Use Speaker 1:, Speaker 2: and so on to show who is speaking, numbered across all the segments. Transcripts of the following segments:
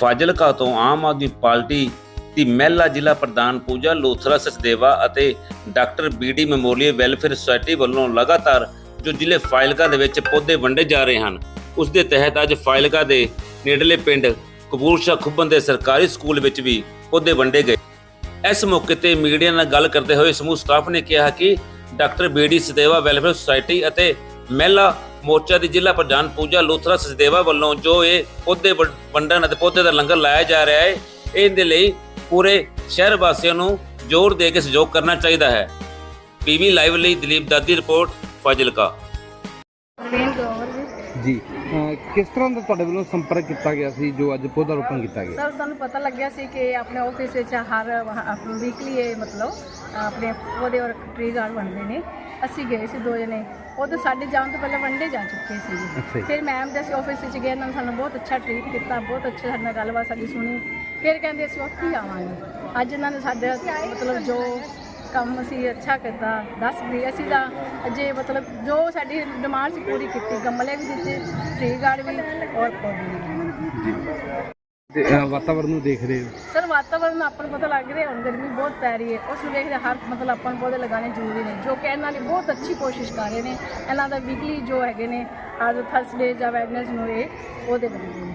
Speaker 1: ਫਾਜ਼ਿਲਕਾ ਤੋਂ ਆਮ ਆਦਮੀ ਪਾਰਟੀ ਦੀ ਮਹਿਲਾ ਜ਼ਿਲ੍ਹਾ ਪ੍ਰਧਾਨ ਪੂਜਾ ਲੋਥਰਾ ਸਚਦੇਵਾ ਅਤੇ doctor BD memorial welfare society ਵੱਲੋਂ ਲਗਾਤਾਰ ਜੋ ਜ਼ਿਲ੍ਹੇ ਫਾਜ਼ਿਲਕਾ ਦੇ ਵਿੱਚ ਪੌਦੇ ਵੰਡੇ ਜਾ ਰਹੇ ਹਨ, ਉਸ ਦੇ ਤਹਿਤ ਅੱਜ ਫਾਜ਼ਿਲਕਾ ਦੇ ਨੇੜਲੇ ਪਿੰਡ ਕਪੂਰ ਸ਼ਾਹ ਖੁੱਬਨ ਦੇ ਸਰਕਾਰੀ ਸਕੂਲ ਵਿੱਚ ਵੀ ਪੌਦੇ ਵੰਡੇ ਗਏ। ਇਸ ਮੌਕੇ ਤੇ ਮੀਡੀਆ ਨਾਲ ਗੱਲ ਕਰਦੇ ਹੋਏ ਸਮੂਹ ਸਟਾਫ ਨੇ ਕਿਹਾ ਕਿ doctor BD Sachdeva welfare society ਅਤੇ ਮਹਿਲਾ ਮੋਰਚਾ ਦੀ ਜ਼ਿਲ੍ਹਾ ਪ੍ਰਧਾਨ ਪੂਜਾ ਲੋਥਰਾ ਸਚਦੇਵਾ ਵੱਲੋਂ ਜੋ ਇਹ ਪੌਦੇ ਵੰਡਣ ਅਤੇ ਪੌਦੇ ਦਾ ਲੰਗਰ ਲਾਇਆ ਜਾ ਰਿਹਾ ਹੈ ਇਹਦੇ ਲਈ ਪੂਰੇ ਸ਼ਹਿਰ ਵਾਸੀਆਂ ਨੂੰ ਜ਼ੋਰ ਦੇ ਕੇ ਸਹਿਯੋਗ ਕਰਨਾ ਚਾਹੀਦਾ ਹੈ। ਪੀਵੀ ਲਾਈਵ ਲਈ ਦਲੀਪ ਦਾਦੀ ਰਿਪੋਰਟ ਫਾਜ਼ਿਲਕਾ।
Speaker 2: ਜੀ
Speaker 3: ਕਿਸ ਤਰ੍ਹਾਂ ਦਾ ਤੁਹਾਡੇ ਵੱਲੋਂ ਸੰਪਰਕ ਕੀਤਾ ਗਿਆ ਸੀ ਜੋ ਅੱਜ ਪੌਦਾ ਰੋਪਣ ਕੀਤਾ ਗਿਆ?
Speaker 2: ਸਰ ਸਾਨੂੰ ਪਤਾ ਲੱਗਿਆ ਸੀ ਕਿ ਆਪਣੇ ਆਫਿਸ ਵਿੱਚ ਹਰ ਵੀਕਲੀ ਇਹ ਮਤਲਬ ਆਪਣੇ ਉਹਦੇ ਔਰ ਟ੍ਰੀ ਗਾਰਡ ਬਣਦੇ ਨੇ। ਅਸੀਂ ਗਏ ਸੀ ਦੋ ਜਣੇ ਉਹ ਤਾਂ ਸਾਡੇ ਜਾਣ ਤੋਂ ਪਹਿਲਾਂ ਵੰਡੇ ਜਾ ਚੁੱਕੇ
Speaker 3: ਅੱਛਾ ਜੀ।
Speaker 2: ਸੀ ਫਿਰ ਮੈਮ ਦੇ ਅਸੀਂ ਆਫਿਸ ਵਿੱਚ ਗਏ ਇਹਨਾਂ ਨੇ ਸਾਨੂੰ ਬਹੁਤ ਅੱਛਾ ਟ੍ਰੀਟ ਕੀਤਾ ਬਹੁਤ ਅੱਛਾ ਸਾਡੇ ਨਾਲ ਗੱਲਬਾਤ ਸਾਡੀ ਸੁਣੀ। ਫਿਰ ਕਹਿੰਦੇ ਅਸੀਂ ਉੱਥੇ ਹੀ ਆਵਾਂਗੇ। ਅੱਜ ਇਹਨਾਂ ਨੇ ਸਾਡੇ ਮਤਲਬ ਜੋ ਕੰਮ ਅਸੀਂ ਅੱਛਾ ਕੀਤਾ ਦੱਸ ਵੀ ਅਸੀਂ ਤਾਂ ਅਜੇ ਮਤਲਬ ਜੋ ਸਾਡੀ ਡਿਮਾਂਡ ਸੀ ਪੂਰੀ ਕੀਤੀ ਗਮਲੇ ਵੀ ਦਿੱਤੇ ਟ੍ਰੀ ਗਾਰਡ ਵੀ ਔਰ ਪੌਦੇ ਵੀ
Speaker 3: ਤੇ ਅਹ ਵਾਤਾਵਰਣ ਨੂੰ ਦੇਖ ਰਹੇ ਹੋ?
Speaker 2: ਸਰ ਵਾਤਾਵਰਨ ਆਪਾਂ ਨੂੰ ਪਤਾ ਲੱਗ ਰਿਹਾ ਹੁਣ ਗਰਮੀ ਬਹੁਤ ਪੈ ਰਹੀ ਹੈ। ਉਸ ਨੂੰ ਵੇਖਦੇ ਹਰ ਮਤਲਬ ਆਪਾਂ ਨੂੰ ਪੌਦੇ ਲਗਾਉਣੇ ਜ਼ਰੂਰੀ ਨੇ ਜੋ ਕਿ ਇਹਨਾਂ ਨੇ ਬਹੁਤ ਅੱਛੀ ਕੋਸ਼ਿਸ਼ ਕਰ ਰਹੇ ਨੇ। ਇਹਨਾਂ ਦਾ ਵੀਕਲੀ ਜੋ ਹੈਗੇ ਨੇ ਅੱਜ ਥਰਸਡੇ ਜਾਂ ਵੈਡਨਸ ਨੂੰ ਇਹ ਪੌਦੇ ਬਣਦੇ ਨੇ।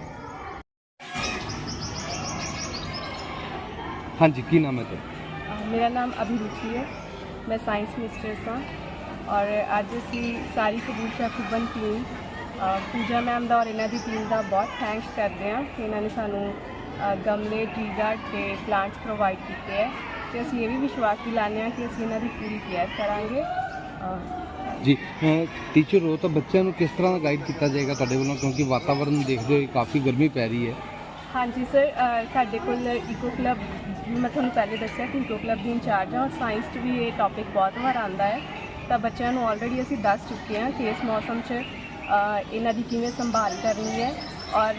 Speaker 3: ਹਾਂਜੀ ਕੀ ਨਾਮ ਹੈ ਤੁਹਾਡਾ?
Speaker 4: ਅ, ਮੇਰਾ ਨਾਮ ਅਭਿਰੁਚੀ ਹੈ। ਮੈਂ ਸਾਇੰਸ ਮਿਸਟਰ ਸਾਂ ਔਰ ਅੱਜ ਅਸੀਂ ਸਾਰੀ ਕਬੂਸ਼ਾ ਖੁੱਬਨ ਟੀਮ ਅ, ਪੂਜਾ ਮੈਮ ਦਾ ਔਰ ਇਹਨਾਂ ਦੀ ਟੀਮ ਦਾ ਬਹੁਤ ਥੈਂਕਸ ਕਰਦੇ ਹਾਂ ਕਿ ਇਹਨਾਂ ਨੇ ਸਾਨੂੰ ਗਮਲੇ ਟ੍ਰੀ ਗਾਰਡ ਤੇ ਪਲਾਂਟਸ ਪ੍ਰੋਵਾਈਡ ਕੀਤੇ ਹੈ। ਤੇ ਅਸੀਂ ਇਹ ਵੀ ਵਿਸ਼ਵਾਸ ਦਿਲਾਉਂਦੇ ਹਾਂ ਕਿ ਅਸੀਂ ਇਹਨਾਂ ਦੀ ਪੂਰੀ ਕੇਅਰ ਕਰਾਂਗੇ।
Speaker 3: ਜੀ ਟੀਚਰ ਹੋ ਤਾਂ ਬੱਚਿਆਂ ਨੂੰ ਕਿਸ ਤਰ੍ਹਾਂ ਦਾ ਗਾਈਡ ਕੀਤਾ ਜਾਏਗਾ ਤੁਹਾਡੇ ਵੱਲੋਂ? ਕਿਉਂਕਿ ਵਾਤਾਵਰਣ ਦੇਖਦੇ ਹੋਏ ਕਾਫੀ ਗਰਮੀ ਪੈ ਰਹੀ ਹੈ।
Speaker 4: ਹਾਂਜੀ ਸਰ ਸਾਡੇ ਕੋਲ ਇਕੋ ਕਲੱਬ ਮੈਂ ਤੁਹਾਨੂੰ ਪਹਿਲੇ ਦੱਸਿਆ ਕਿ ਇਕੋ ਕਲੱਬ ਦੀ ਇੰਚਾਰਜ ਹਾਂ ਔਰ ਸਾਇੰਸ 'ਚ ਵੀ ਇਹ ਟੌਪਿਕ ਬਹੁਤ ਵਾਰ ਆਉਂਦਾ ਹੈ। ਤਾਂ ਬੱਚਿਆਂ ਨੂੰ ਆਲਰੇਡੀ ਅਸੀਂ ਦੱਸ ਚੁੱਕੇ ਹਾਂ ਕਿ ਇਸ ਮੌਸਮ 'ਚ ਇਹਨਾਂ ਦੀ ਕਿਵੇਂ ਸੰਭਾਲ ਕਰਨੀ ਹੈ ਔਰ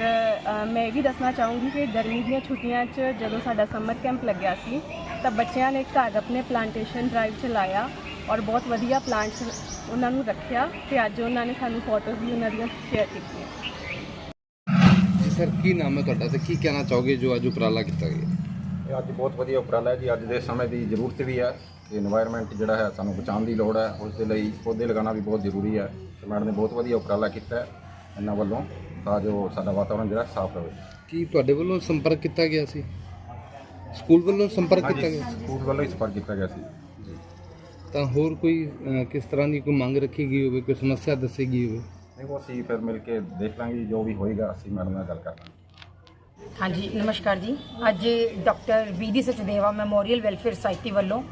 Speaker 4: ਮੈਂ ਇਹ ਵੀ ਦੱਸਣਾ ਚਾਹੂੰਗੀ ਕਿ ਗਰਮੀ ਦੀਆਂ ਛੁੱਟੀਆਂ 'ਚ ਜਦੋਂ ਸਾਡਾ ਸਮਰ ਕੈਂਪ ਲੱਗਿਆ ਸੀ ਤਾਂ ਬੱਚਿਆਂ ਨੇ ਘਰ ਆਪਣੇ ਪਲਾਂਟੇਸ਼ਨ ਡਰਾਈਵ ਚਲਾਇਆ ਔਰ ਬਹੁਤ ਵਧੀਆ ਪਲਾਂਟਸ ਉਹਨਾਂ ਨੂੰ ਰੱਖਿਆ ਤੇ ਅੱਜ ਉਹਨਾਂ ਨੇ ਸਾਨੂੰ ਫੋਟੋਜ਼ ਵੀ ਉਹਨਾਂ ਦੀਆਂ ਸ਼ੇਅਰ ਕੀਤੀਆਂ
Speaker 3: ਜੀ ਸਰ ਕੀ ਨਾਮ ਹੈ ਤੁਹਾਡਾ ਤੇ ਕੀ ਕਹਿਣਾ ਚਾਹੋਗੇ ਜੋ ਅੱਜ ਉਪਰਾਲਾ ਕੀਤਾ ਗਿਆ
Speaker 5: ਇਹ ਅੱਜ ਬਹੁਤ ਵਧੀਆ ਉਪਰਾਲਾ ਹੈ ਜੀ। ਅੱਜ ਦੇ ਸਮੇਂ ਦੀ ਜ਼ਰੂਰਤ ਵੀ ਹੈ ਕਿ এনवायरमेंट ਜਿਹੜਾ ਹੈ ਸਾਨੂੰ ਬਚਾਉਣ ਦੀ ਲੋੜ ਹੈ। ਉਸ ਦੇ ਲਈ ਪੌਦੇ ਲਗਾਉਣਾ ਵੀ ਬਹੁਤ ਜ਼ਰੂਰੀ ਹੈ। ਤੇ ਮੈਡਮ ਨੇ ਬਹੁਤ ਵਧੀਆ ਉਪਰਾਲਾ ਕੀਤਾ ਹੈ। ਇਹਨਾਂ ਵੱਲੋਂ ਤਾਂ ਜੋ ਸਾਡਾ ਵਾਤਾਵਰਣ ਜਿਹੜਾ ਸਾਫ਼ ਰਹੇ।
Speaker 3: ਕੀ ਤੁਹਾਡੇ ਵੱਲੋਂ ਸੰਪਰਕ ਕੀਤਾ ਗਿਆ ਸੀ? ਸਕੂਲ ਵੱਲੋਂ ਸੰਪਰਕ ਕੀਤਾ ਗਿਆ ਸੀ?
Speaker 5: ਸਕੂਲ ਵੱਲੋਂ ਹੀ ਸੰਪਰਕ ਕੀਤਾ ਗਿਆ ਸੀ।
Speaker 3: ਤਾਂ ਹੋਰ ਕੋਈ ਕਿਸ ਤਰ੍ਹਾਂ ਦੀ ਕੋਈ ਮੰਗ ਰੱਖੀ ਗਈ ਹੋਵੇ ਕੋਈ ਸਮੱਸਿਆ ਦੱਸੀ ਗਈ ਹੋਵੇ?
Speaker 5: ਦੇਖੋ ਅਸੀਂ ਫਿਰ ਮਿਲ ਕੇ ਦੇਖ ਲਾਂਗੇ ਜੋ ਵੀ ਹੋਏਗਾ ਅਸੀਂ ਮੈਡਮ ਨਾਲ ਗੱਲ ਕਰਾਂਗੇ
Speaker 6: ਹਾਂਜੀ, ਨਮਸਕਾਰ ਜੀ। ਅੱਜ doctor BD Sachdeva memorial welfare society ਵੱਲੋਂ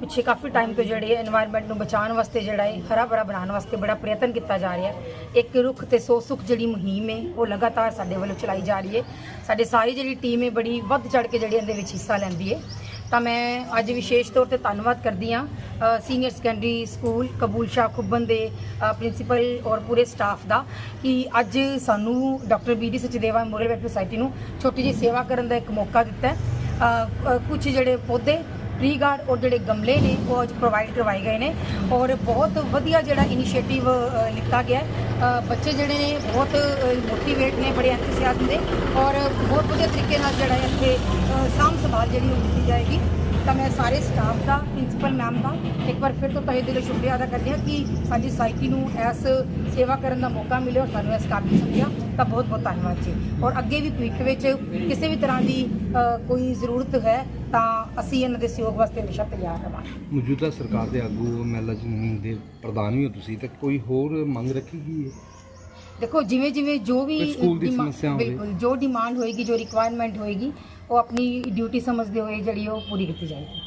Speaker 6: ਪਿੱਛੇ ਕਾਫੀ ਟਾਈਮ ਤੋਂ ਜਿਹੜੇ এনवायरमेंट ਨੂੰ ਬਚਾਉਣ ਵਾਸਤੇ ਜਿਹੜਾ ਹੈ ਹਰਾ ਭਰਾ ਬਣਾਉਣ ਵਾਸਤੇ ਬੜਾ ਪ੍ਰਯਤਨ ਕੀਤਾ ਜਾ ਰਿਹਾ ਹੈ। ਇੱਕ ਰੁੱਖ ਤੇ ਸੋ ਸੁਖ ਜਿਹੜੀ ਮੁਹਿੰਮ ਹੈ, ਉਹ ਲਗਾਤਾਰ ਸਾਡੇ ਵੱਲੋਂ ਚਲਾਈ ਜਾ ਰਹੀ ਹੈ। ਸਾਡੇ ਸਾਰੀ ਜਿਹੜੀ ਟੀਮ ਹੈ, ਬੜੀ ਵੱਧ ਚੜ ਕੇ ਜਿਹੜੀ ਇਹਦੇ ਵਿੱਚ ਹਿੱਸਾ ਲੈਂਦੀ ਹੈ। ਤਾਂ ਮੈਂ ਅੱਜ ਵਿਸ਼ੇਸ਼ ਤੌਰ ਤੇ ਧੰਨਵਾਦ ਕਰਦੀ ਹਾਂ ਸੀਨੀਅਰ ਸੈਕੰਡਰੀ ਸਕੂਲ ਕਬੂਲ ਸ਼ਾਹ ਖੁੱਬਨ ਦੇ ਪ੍ਰਿੰਸੀਪਲ ਔਰ ਪੂਰੇ ਸਟਾਫ ਦਾ ਕਿ ਅੱਜ ਸਾਨੂੰ doctor BD Sachdeva memorial welfare society ਨੂੰ ਛੋਟੀ ਜਿਹੀ ਸੇਵਾ ਕਰਨ ਦਾ ਇੱਕ ਮੌਕਾ ਦਿੱਤਾ ਹੈ। ਕੁਝ ਜਿਹੜੇ ਪੌਦੇ ਟ੍ਰੀ ਗਾਰਡ ਔਰ ਜਿਹੜੇ ਗਮਲੇ ਨੇ ਉਹ ਅੱਜ ਪ੍ਰੋਵਾਈਡ ਕਰਵਾਏ ਗਏ ਨੇ ਔਰ ਬਹੁਤ ਵਧੀਆ ਜਿਹੜਾ ਇਨੀਸ਼ੀਏਟਿਵ ਲਿੱਤਾ ਗਿਆ ਹੈ। ਬੱਚੇ ਜਿਹੜੇ ਨੇ ਬਹੁਤ ਮੋਟੀਵੇਟ ਨੇ ਬੜੇ ਐਂਥੂਸੀਆਜ਼ਮ ਦੇ ਔਰ ਬਹੁਤ ਵਧੀਆ ਤਰੀਕੇ ਨਾਲ ਜਿਹੜਾ ਹੈ ਇੱਥੇ ਸਾਂਭ ਸੰਭਾਲ ਜਿਹੜੀ ਉਹ ਦਿੱਤੀ ਜਾਏਗੀ। ਤਾਂ ਮੈਂ ਸਾਰੇ ਸਟਾਫ ਦਾ ਪ੍ਰਿੰਸੀਪਲ ਮੈਮ ਦਾ ਇੱਕ ਵਾਰ ਫਿਰ ਤੋਂ ਤਹਿ ਦਿਲੋਂ ਸ਼ੁਕਰੀਆ ਅਦਾ ਕਰਦੀ ਹਾਂ ਕਿ ਸਾਡੀ ਸਾਇਕੀ ਨੂੰ ਇਸ ਸੇਵਾ ਕਰਨ ਦਾ ਮੌਕਾ ਮਿਲਿਆ ਔਰ ਸਾਨੂੰ ਇਸ ਕਾਬਿਲ ਸਮਝਿਆ। ਤਾਂ ਬਹੁਤ ਬਹੁਤ ਧੰਨਵਾਦ ਜੀ। ਔਰ ਅੱਗੇ ਵੀ ਭਵਿੱਖ ਵਿੱਚ ਕਿਸੇ ਵੀ ਤਰ੍ਹਾਂ ਦੀ ਕੋਈ ਜ਼ਰੂਰਤ ਹੈ, ਤਾਂ ਅਸੀਂ ਇਹਨਾਂ ਦੇ ਸਹਿਯੋਗ ਵਾਸਤੇ ਹਮੇਸ਼ਾ ਤਿਆਰ ਰਹਾਂਗੇ।
Speaker 3: ਮੌਜੂਦਾ ਸਰਕਾਰ ਦੇ ਆਗੂ ਮਹਿਲਾ ਦੇ ਪ੍ਰਧਾਨ ਵੀ ਹੋ ਤੁਸੀਂ, ਤੇ ਕੋਈ ਹੋਰ ਮੰਗ ਰੱਖੀ ਗਈ ਹੈ?
Speaker 6: ਦੇਖੋ ਜਿਵੇਂ ਜਿਵੇਂ ਜੋ ਵੀ
Speaker 3: ਸਕੂਲ ਦੀ ਸਮੱਸਿਆ ਹੋਵੇ।
Speaker 6: ਬਿਲਕੁਲ ਜੋ ਡਿਮਾਂਡ ਹੋਏਗੀ ਜੋ ਰਿਕੁਆਇਰਮੈਂਟ ਹੋਏਗੀ ਉਹ ਆਪਣੀ ਡਿਊਟੀ ਸਮਝਦੇ ਹੋਏ ਜਿਹੜੀ ਉਹ ਪੂਰੀ ਕੀਤੀ ਜਾਏਗੀ